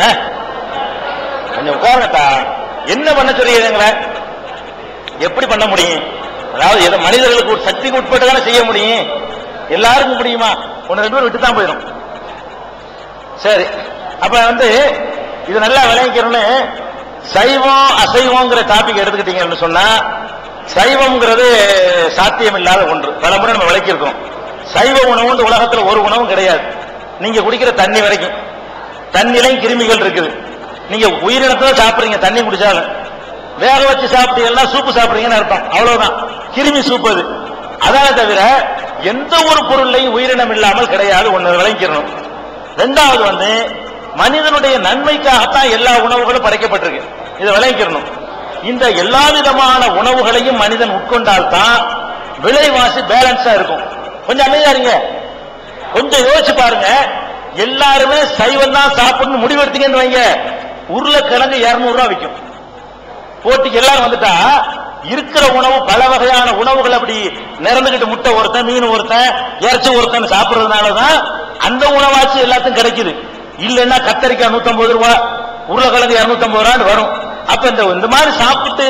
ஆ? கொஞ்சம் உட்காரத்தா என்ன பண்ண சொல்றீங்களே எப்படி பண்ண முடியும்? அதாவது எதை மனிதர்களுக்கு ஒரு சக்திக்கு உட்பட்டு தானே செய்ய முடியும்? எல்லாருக்கும் முடியுமா? ஒன்னு ரெண்டு பேரும் விட்டு தான் போயிடும் சரி. அப்ப வந்து இது நல்லா விளைவிக்கணும்னு சைவம் அசைவங்கிற டாபிக் எடுத்துக்கிட்டீங்கன்னு சொன்னா சைவம்ங்கிறது சாத்தியம் இல்லாத ஒன்று. பல முறை நம்ம விளக்கியிருக்கோம். சைவ உணவு இந்த ஒரு உணவும் கிடையாது. நீங்க குடிக்கிற தண்ணி வரைக்கும். தண்ணிலையும் கிருமிகள் இருக்குது. நீங்க உயிரினத்துல சாப்பிடுறீங்க தண்ணி குடிச்சாலும். வேக வச்சு சாப்பிட்டீங்கன்னா சூப்பு சாப்பிடுறீங்கன்னு அர்த்தம். அவ்வளவுதான். கிருமி சூப் அது. அதான தவிர எந்த ஒரு பொருளையும் உயிரினம் இல்லாமல் கிடையாது ஒன்று விளங்கிடணும் ரெண்டாவது வந்து மனிதனுடைய நன்மைக்காகத்தான் எல்லா உணவுகளும் படைக்கப்பட்டிருக்கு. இதை விளங்கிடணும் இந்த எல்லா விதமான உணவுகளையும் மனிதன் உட்கொண்டால் தான் விலைவாசி பேலன்ஸா இருக்கும். கொஞ்சம் அமைதியா இருங்க. கொஞ்சம் யோசிச்சு பாருங்க. எல்லாருமே சைவம் தான் சாப்பிடணும் முடிவெடுத்தீங்கன்னு வைங்க. உருளைக்கிழங்கு இருநூறு ரூபா விற்கும் போட்டிக்கு எல்லாரும் வந்துட்டா இருக்கிற உணவு பல வகையான உணவுகள் அப்படி நிறந்துகிட்டு முட்டை ஒருத்தன் மீன் ஒருத்தன் இறைச்சி ஒருத்தன் சாப்பிடுறதுனாலதான் அந்த உணவாச்சு எல்லாத்தையும் கிடைக்குது. இல்லைன்னா கத்தரிக்காய் 150 ரூபா உருளைக்கிழங்கு 250 ரூபான்னு வரும். அப்ப இந்த இந்த மாதிரி சாப்பிட்டு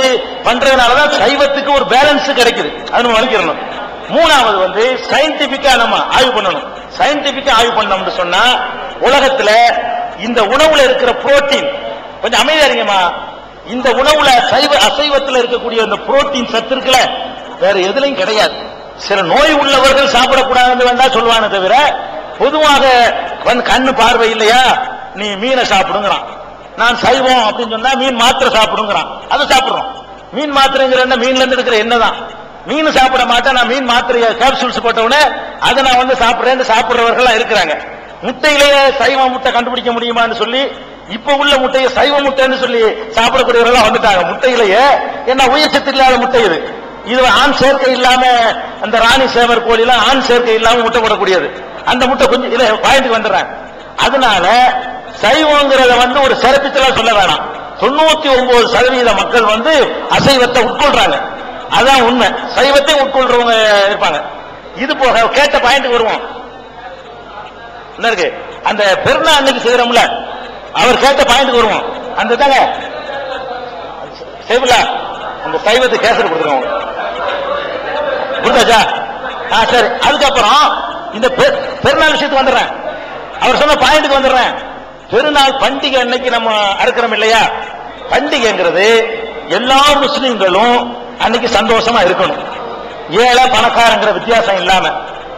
பண்றதுனாலதான் சைவத்துக்கு ஒரு பேலன்ஸ் கிடைக்குது. அது நம்ம வலிக்கிறணும் மூணாவது வந்து சயின்டிபிக்கா நம்ம ஆய்வு பண்ணணும். சயின்டிபிக்கா ஆய்வு பண்ணோம்னு சொன்னா உலகத்துல இந்த உணவுல இருக்கிற புரோட்டீன் கொஞ்சம் அமைதியா இருங்கம்மா. இந்த உணவுல சைவ அசைவத்துல இருக்கக்கூடிய இந்த புரோட்டீன் சத்து இருக்குல்ல வேற எதுலையும் கிடையாது. சில நோய் உள்ளவர்கள் சாப்பிடக்கூடாதுன்னு வேண்டா சொல்லுவானே தவிர பொதுவாக வந்து கண்ணு பார்வை இல்லையா நீ மீனை சாப்பிடுங்கிறான். நான் சைவம் அப்படின்னு சொன்னா மீன் மாத்திரை சாப்பிடுங்கிறான். அதை சாப்பிடுறோம். மீன் மாத்திரைங்கிற என்ன மீன்ல இருந்து இருக்கிற என்னதான் மீன் சாப்பிட மாட்டேன் நான் மீன் மாத்திரைய கேப்சூல்ஸ் போட்டவுடனே அதை நான் வந்து சாப்பிடுறேன்னு சாப்பிட்றவர்களா இருக்கிறாங்க. முட்டையிலேயே சைவ முட்டை கண்டுபிடிக்க முடியுமான்னு சொல்லி இப்ப உள்ள முட்டையை சைவ முட்டைன்னு சொல்லி சாப்பிடக்கூடியவர்களா வந்துட்டாங்க. முட்டையிலேயே என்ன உயிர் சத்து இல்லாத முட்டை இது. இது ஆண் சேர்க்கை இல்லாம அந்த ராணி சேவர் கோழிலாம் ஆண் சேர்க்கை இல்லாம முட்டை போடக்கூடியது. அந்த முட்டை கொஞ்சம் இல்ல பாயிண்ட் வந்துடுறாங்க. அதனால சைவங்கிறத வந்து ஒரு சிறப்பித்தலா சொல்ல வேணாம். தொண்ணூத்தி ஒன்பது சதவீத மக்கள் வந்து அசைவத்தை உட்கொள்றாங்க. அதான் உண்மை. சைவத்தை உட்கொள்றவங்க இருப்பாங்க. இது போக கேட்ட பாயிண்ட் வருவோம். என்ன இருக்கு? அந்த பெருநாள் அன்னைக்கு செய்யறோம்ல அவர் கேட்ட பாயிண்ட் வருவோம். அந்த தாங்க செய்வல அந்த சைவத்தை கேசர் கொடுத்துருவோம் புரிஞ்சாச்சா ஆ சரி. அதுக்கப்புறம் இந்த பெருநாள் விஷயத்துக்கு வந்துடுறேன். அவர் சொன்ன பாயிண்ட்டுக்கு வந்துடுறேன். பெருநாள் பண்டிகை அன்னைக்கு நம்ம அறுக்கிறோம் இல்லையா? பண்டிகைங்கிறது எல்லா முஸ்லீம்களும் அன்னைக்கு சந்தோஷமா இருக்கணும். ஏழை பணக்காரங்கிற வித்தியாசம் இல்லாம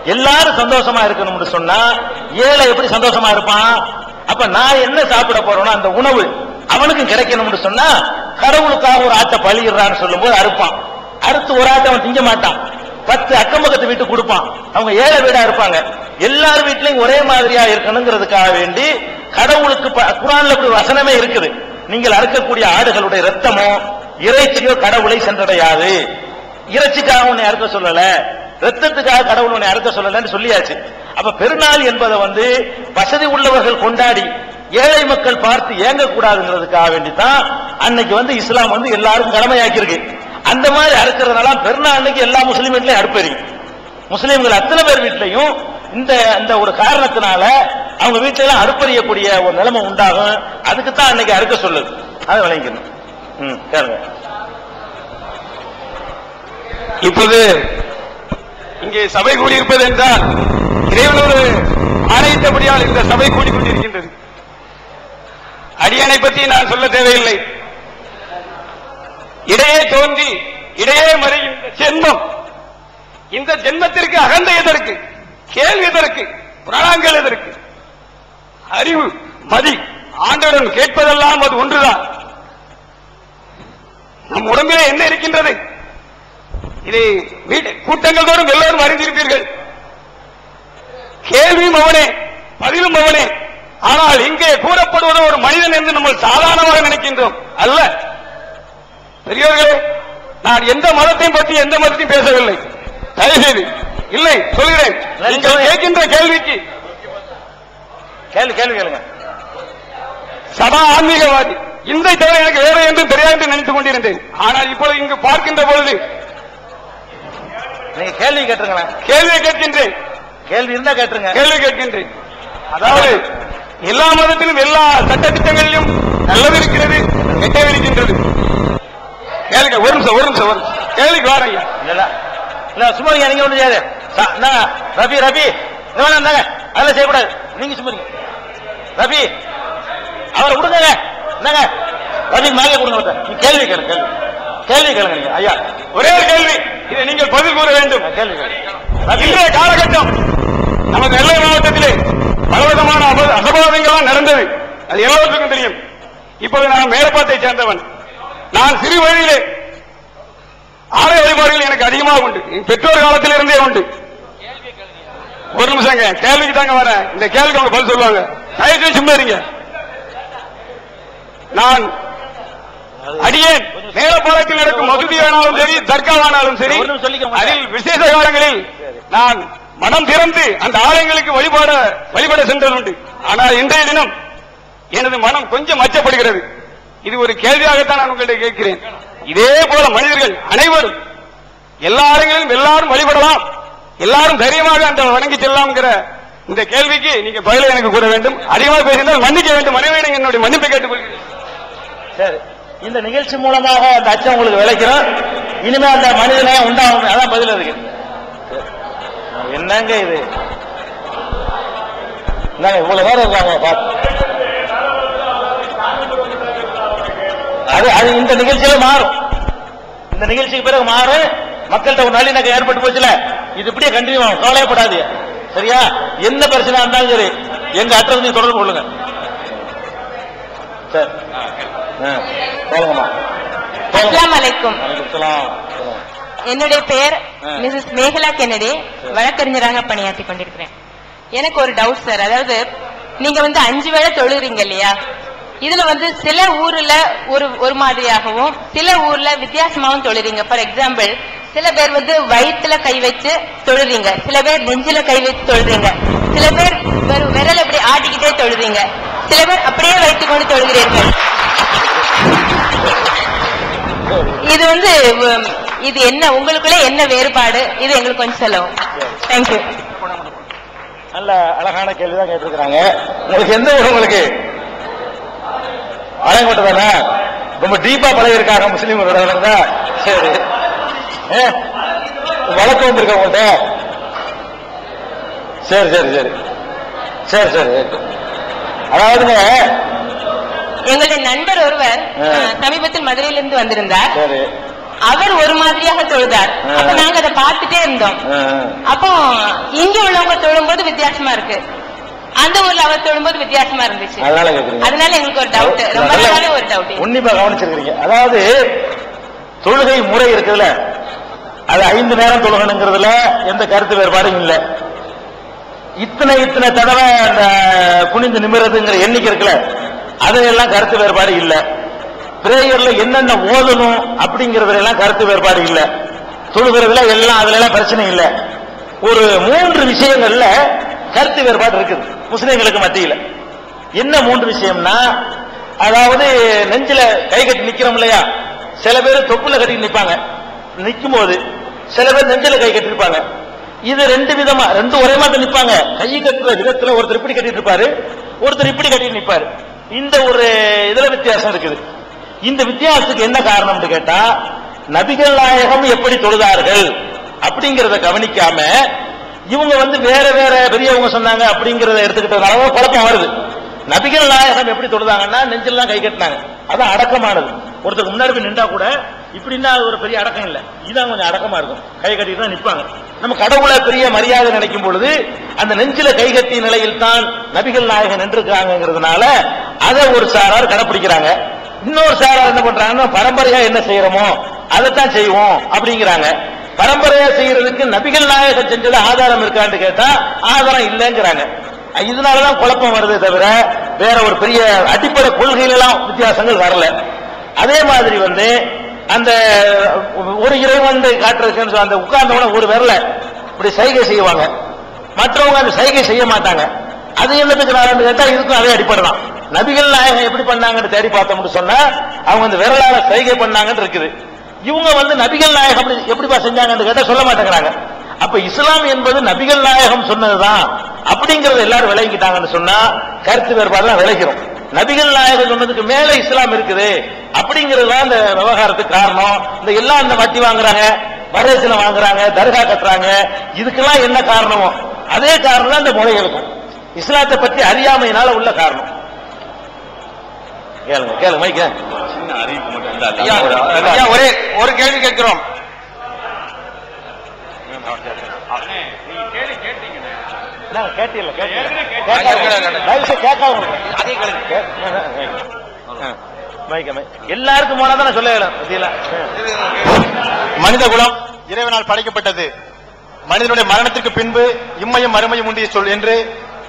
எல்லாரும் சந்தோஷமா இருக்கணும்னு சொன்னா ஏழை எப்படி சந்தோஷமா இருப்பான்? அப்ப நான் என்ன சாப்பிட போறேனோ அந்த உணவு அவனுக்கும் கிடைக்கணும்னு சொன்னா கடவுளுக்காக ஒரு ஆட்டை பழியிடுறான்னு சொல்லும்போது அறுப்பான். அறுத்து ஒரு ஆட்டை அவன் திங்க மாட்டான். பத்து அக்கம் பக்கத்து வீட்டுக்கு கொடுப்பான். அவங்க ஏழை வீடா இருப்பாங்க. எல்லார் வீட்லயும் ஒரே மாதிரியா இருக்கணுங்கிறதுக்காக வேண்டி கடவுளுக்கு ப- இப்படி வசனமே இருக்குது. நீங்கள் அறுக்கக்கூடிய ஆடுகளுடைய ரத்தமோ இறைச்சியோ கடவுளை சென்றடையாது இறைச்சிக்காக உன்னை அறுக்க சொல்லல? ரத்தத்துக்காக கடவுள் உன்னை அறுக்க சொல்லலன்னு சொல்லியாச்சு. அப்ப பெருநாள் என்பதை வந்து வசதி உள்ளவர்கள் கொண்டாடி ஏழை மக்கள் பார்த்து ஏங்கக்கூடாதுங்கிறதுக்காக வேண்டித்தான் அன்னைக்கு வந்து இஸ்லாம் வந்து எல்லாருக்கும் கடமையாக்கியிருக்கு. அந்த மாதிரி அறுக்கிறதுனால பெருநாள் எல்லா முஸ்லீம் வீட்லயும் அடுப்பெரியும் முஸ்லீம்கள் அத்தனை பேர் வீட்லையும் இந்த இந்த ஒரு காரணத்தினால அவங்க வீட்டில எல்லாம் அறுப்பறியக்கூடிய ஒரு நிலைமை உண்டாகும். அதுக்கு தான் அன்னைக்கு அறுக்க சொல்லுது. அதை விளங்கிக்கணும். கேளுங்க. இப்போது இங்கே சபை கூடியிருப்பது என்றால் இறைவனோடு ஆணையிட்டபடியால் இந்த சபை கூடிக்கொண்டிருக்கின்றது. அடியனை பற்றி நான் சொல்ல தேவையில்லை. இடையே தோன்றி இடையே மறைகின்ற ஜென்மம். இந்த ஜென்மத்திற்கு அகந்தை எதற்கு? கேள்வி எதற்கு? புராணங்கள் எதற்கு? அறிவு மதி ஆண்டவன் கேட்பதெல்லாம் அது ஒன்றுதான். நம் உடம்பிலே என்ன இருக்கின்றது? இதை வீட்டு கூட்டங்கள் தோறும் எல்லோரும் அறிந்திருப்பீர்கள். கேள்வியும் அவனே பதிலும் அவனே. ஆனால் இங்கே கூறப்படுவது ஒரு மனிதன் என்று நம்ம சாதாரணமாக நினைக்கின்றோம். அல்ல. பெரியவர்களே நான் எந்த மதத்தையும் பற்றி எந்த மதத்தையும் பேசவில்லை. தயவுசெய்து. இல்லை சொல்கிறேன். நீங்கள் கேட்கின்ற கேள்விக்கு. கேள்வி கேள்வி கேளுங்க. சதா ஆன்மீகவாதி. இந்த தவிர எனக்கு வேற என்றும் தெரியாது என்று நினைத்துக் கொண்டிருந்தேன். ஆனால் இப்பொழுது இங்கு பார்க்கின்ற பொழுது நீங்க கேள்வி கேட்டுருங்களேன். கேள்வியை கேட்கின்றேன். கேள்வி இருந்தா கேட்டுருங்க. கேள்வி கேட்கின்றேன். அதாவது எல்லா மதத்திலும் எல்லா சட்ட திட்டங்களிலும் நல்லது இருக்கிறது கெட்டது இருக்கின்றது. கேளுங்க ஒரு நிமிஷம் ஒரு நிமிஷம் ஒரு. கேளுங்க வாரங்க. இல்ல இல்ல. சும்மா நீங்க ஒண்ணு செய்யாது ரபி ரபி அதெல்லாம் செய்யக்கூடாது. நீங்க சும்மா ரபி அவரை விடுங்க என்னங்க? ரபி மேலே கொடுங்க ஒருத்தர். கேள்வி கேளுங்க கேள்வி. கேள்வி கேளுங்க நீங்க ஐயா ஒரே ஒரு கேள்வி. இதை நீங்கள் பதில் கூற வேண்டும். கேள்வி கேளுங்க இன்றைய காலகட்டம் நமது நெல்லை மாவட்டத்திலே பலவிதமான அப- அசம்பாவிதங்கள்லாம் நடந்தது. அது எல்லோருக்கும் தெரியும். இப்போது நான் மேலப்பாட்டை சேர்ந்தவன். நான் சிறு வயதிலே ஆலய வழிபாடுகள் எனக்கு அதிகமாக உண்டு. பெற்றோர் காலத்தில் இருந்தே உண்டு. ஒரு நிமிஷம் கேள்விக்கு தாங்க வரேன். இந்த கேள்விக்கு அவங்க பதில் சொல்லுவாங்க. தயவு சும்மா இருங்க. நான் அடியேன். மேலப்பாளையத்தில் நடக்கும் மசூதியானாலும் சரி தர்காவானாலும் சரி நிமிஷம் சொல்லிக்க மாட்டேன். அதில் விசேஷ காலங்களில் நான் மனம் திறந்து அந்த ஆலயங்களுக்கு வழிபாட வழிபட சென்றது உண்டு. ஆனால் இன்றைய தினம் எனது மனம் கொஞ்சம் அச்சப்படுகிறது. இது ஒரு கேள்வியாகத்தான் நான் உங்கள்கிட்ட கேட்கிறேன். இதே போல மனிதர்கள் அனைவரும் எல்லா ஆலயங்களிலும் எல்லாரும் வழிபடலாம். எல்லாரும் தைரியமாக அந்த வணங்கி செல்லலாம்ங்கிற இந்த கேள்விக்கு நீங்க பதிலை எனக்கு கூற வேண்டும். அதிகமாக பேசினால் மன்னிக்க வேண்டும். மனைவியிடம் என்னுடைய மன்னிப்பை கேட்டுக்கொள்கிறேன். சரி. இந்த நிகழ்ச்சி மூலமாக அந்த அச்சம் உங்களுக்கு விளைக்கிறோம். இனிமே அந்த மனிதனே உண்டாகும். அதான் பதில் அதுக்கு. சரி. என்னங்க இது? இவ்வளவு நேரம் இருக்காங்க? அது அது இந்த நிகழ்ச்சியில மாறும். இந்த நிகழ்ச்சிக்கு பிறகு மாறும். மக்கள்கிட்ட ஒரு நல்லிணக்கம் ஏற்பட்டு போச்சுல. இது இப்படியே கண்டினியூ ஆகும். கவலையப்படாது சரியா? என்ன பிரச்சனை இருந்தாலும் சரி. எங்க அட்ரஸ் நீங்க தொடர்பு கொள்ளுங்க. சரி. சொல்லுங்கம்மா. அஸ்லாம் வலைக்கும். என்னுடைய பெயர். Mrs Mekala Kennedy. வழக்கறிஞராக பணியாற்றி கொண்டிருக்கிறேன். எனக்கு ஒரு டவுட் சார் அதாவது நீங்க வந்து அஞ்சு வேளை தொழுகிறீங்க இல்லையா? இதுல வந்து சில ஊர்ல ஒரு ஒரு மாதிரியாகவும் சில ஊர்ல வித்தியாசமாகவும் தொழுறீங்க ஃபார் எக்ஸாம்பிள் சில பேர் வந்து வயிற்றுல கை வச்சு தொழுறீங்க. சில பேர் நெஞ்சில கை வச்சு தொழுறீங்க. சில பேர் வெறும் விரல் அப்படி ஆட்டிக்கிட்டே தொழுறீங்க. சில பேர் அப்படியே வைத்துக் கொண்டு தொழுகிறீர்கள். இது வந்து இது என்ன உங்களுக்குள்ள என்ன வேறுபாடு? இது எங்களுக்கு கொஞ்சம் சொல்லவும். தேங்க்யூ நல்ல அழகான கேள்விதான் கேட்டிருக்கிறாங்க. உங்களுக்கு எந்த ஊர் உங்களுக்கு? அலையங்கோட்டை தானே? ரொம்ப டீப்பா பழகி இருக்காங்க முஸ்லீம்களோட சரி. வழக்கம் வழக்கு வந்திருக்க உங்கள்கிட்ட சரி சரி சரி. சரி சரி. அதாவதுங்க எங்களுடைய நண்பர் ஒருவர் சமீபத்தில் மதுரையிலிருந்து வந்திருந்தார். அவர் ஒரு மாதிரியாக தொழுதார். அப்ப நாங்க அதை பார்த்துட்டே இருந்தோம். அப்போ இங்க உள்ளவங்க தொழும்போது வித்தியாசமா இருக்கு. அந்த ஊர்ல அவர் தொழும்போது வித்தியாசமா இருந்துச்சு. அதனால எங்களுக்கு ஒரு டவுட் ரொம்ப நாளாவே ஒரு டவுட் உன்னிப்பா கவனிச்சிருக்கீங்க அதாவது தொழுகை முறை இருக்குதுல்ல. அது ஐந்து நேரம் தொழுகணுங்கிறதுல எந்த கருத்து வேறுபாடும் இல்லை. இத்தனை இத்தனை தடவை அந்த குனிந்து நிமிறதுங்கிற எண்ணிக்கை இருக்குல்ல அதையெல்லாம் கருத்து வேறுபாடு இல்லை. பிரேயர்ல என்னென்ன ஓதணும் அப்படிங்கறதுல எல்லாம் கருத்து வேறுபாடு இல்லை. தொழுகிறதுல எல்லாம் அதுல எல்லாம் பிரச்சனை இல்லை. ஒரு மூன்று விஷயங்கள்ல கருத்து வேறுபாடு இருக்குது முஸ்லிம்களுக்கு மத்தியில். என்ன மூன்று விஷயம்னா அதாவது நெஞ்சில கை கட்டி நிக்கிறோம் இல்லையா? சில பேர் தொப்புல கட்டி நிற்பாங்க நிற்கும் போது சில பேர் நெஞ்சில கை கட்டிருப்பாங்க. இது ரெண்டு விதமா ரெண்டு ஒரே மாதிரி நிற்பாங்க கை கட்டுற விதத்துல ஒருத்தர் இப்படி கட்டிட்டு இருப்பாரு ஒருத்தர் இப்படி கட்டிட்டு நிற்பாரு இந்த ஒரு இதுல வித்தியாசம் இருக்குது. இந்த வித்தியாசத்துக்கு என்ன காரணம்னு கேட்டா நபிகள் நாயகம் எப்படி தொழுதார்கள் அப்படிங்கறத கவனிக்காம இவங்க வந்து வேற வேற பெரியவங்க சொன்னாங்க அப்படிங்கறத எடுத்துக்கிட்டதுனால குழப்பம் வருது. நபிகள் நாயகம் எப்படி தொழுதாங்கன்னா நெஞ்செல்லாம் கை கட்டினாங்க. அதான் அடக்கமானது. ஒருத்தருக்கு முன்னாடி போய் நின்றா கூட இப்படின்னா அது ஒரு பெரிய அடக்கம் இல்லை. இதுதான் கொஞ்சம் அடக்கமா இருக்கும். கை கட்டிட்டு தான் நிற்பாங்க நம்ம கடவுளை பெரிய மரியாதை நினைக்கும் பொழுது அந்த நெஞ்சில கை கட்டிய நிலையில் தான் நபிகள் நாயகன் நின்றுருக்காங்கிறதுனால அதை ஒரு சாரார் கடைப்பிடிக்கிறாங்க. இன்னொரு சாரார் என்ன பண்றாங்கன்னா பரம்பரையா என்ன செய்யறோமோ அதைத்தான் செய்வோம் அப்படிங்கிறாங்க. பரம்பரையா செய்யறதுக்கு நபிகள் நாயகம் செஞ்சது ஆதாரம் இருக்கான்னு கேட்டா ஆதாரம் இல்லைங்கிறாங்க. இதனாலதான் குழப்பம் வருதே தவிர வேற ஒரு பெரிய அடிப்படை கொள்கையிலாம் வித்தியாசங்கள் வரல. அதே மாதிரி வந்து அந்த ஒரு இறைவன் காட்டுறதுக்கு அந்த உட்கார்ந்தவன ஒரு விரல இப்படி சைகை செய்வாங்க. மற்றவங்க அந்த சைகை செய்ய மாட்டாங்க. அது என்னத்துக்கு நான் கேட்டா இதுக்கும் அதே அடிப்படை தான். நபிகள் நாயகம் எப்படி பண்ணாங்கன்னு தேடி பார்த்தோம்னு சொன்னா அவங்க அந்த விரலால சைகை பண்ணாங்கன்னு இருக்குது. இவங்க வந்து நபிகள் நாயகம் எப்படி- எப்படிப்பா செஞ்சாங்கன்னு கேட்டா சொல்ல மாட்டேங்கிறாங்க. அப்ப இஸ்லாம் என்பது நபிகள் நாயகம் சொன்னதுதான். அப்படிங்கறத எல்லாரும் விளங்கிட்டாங்கன்னு சொன்னா கருத்து வேறுபாடுலாம் விளைகிறோம். நபிகள் நாயகம் சொன்னதுக்கு மேல இஸ்லாம் இருக்குது. அப்படிங்கிறது அந்த இந்த விவகாரத்துக்கு காரணம். இந்த எல்லாம் இந்த வட்டி வாங்குறாங்க வரதட்சணை வாங்குறாங்க தர்கா கட்டுறாங்க. இதுக்கெல்லாம் என்ன காரணமோ? அதே காரணம் தான் இந்த முறைகளுக்கும். இஸ்லாத்தை பத்தி அறியாமையினால உள்ள காரணம். கேளுங்க கேளுங்க மைக்க ஒரே ஒரு கேள்வி கேட்கிறோம். கேட்காம எல்லாருக்கும் போனா தானே சொல்ல? மனித குலம். இறைவனால் படைக்கப்பட்டது. மனிதனுடைய மரணத்திற்கு பின்பு இம்மையும் மறுமையும் உண்டு சொல் என்று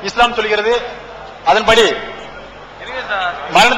இஸ்லாம் சொல்கிறது. அதன்படி மரண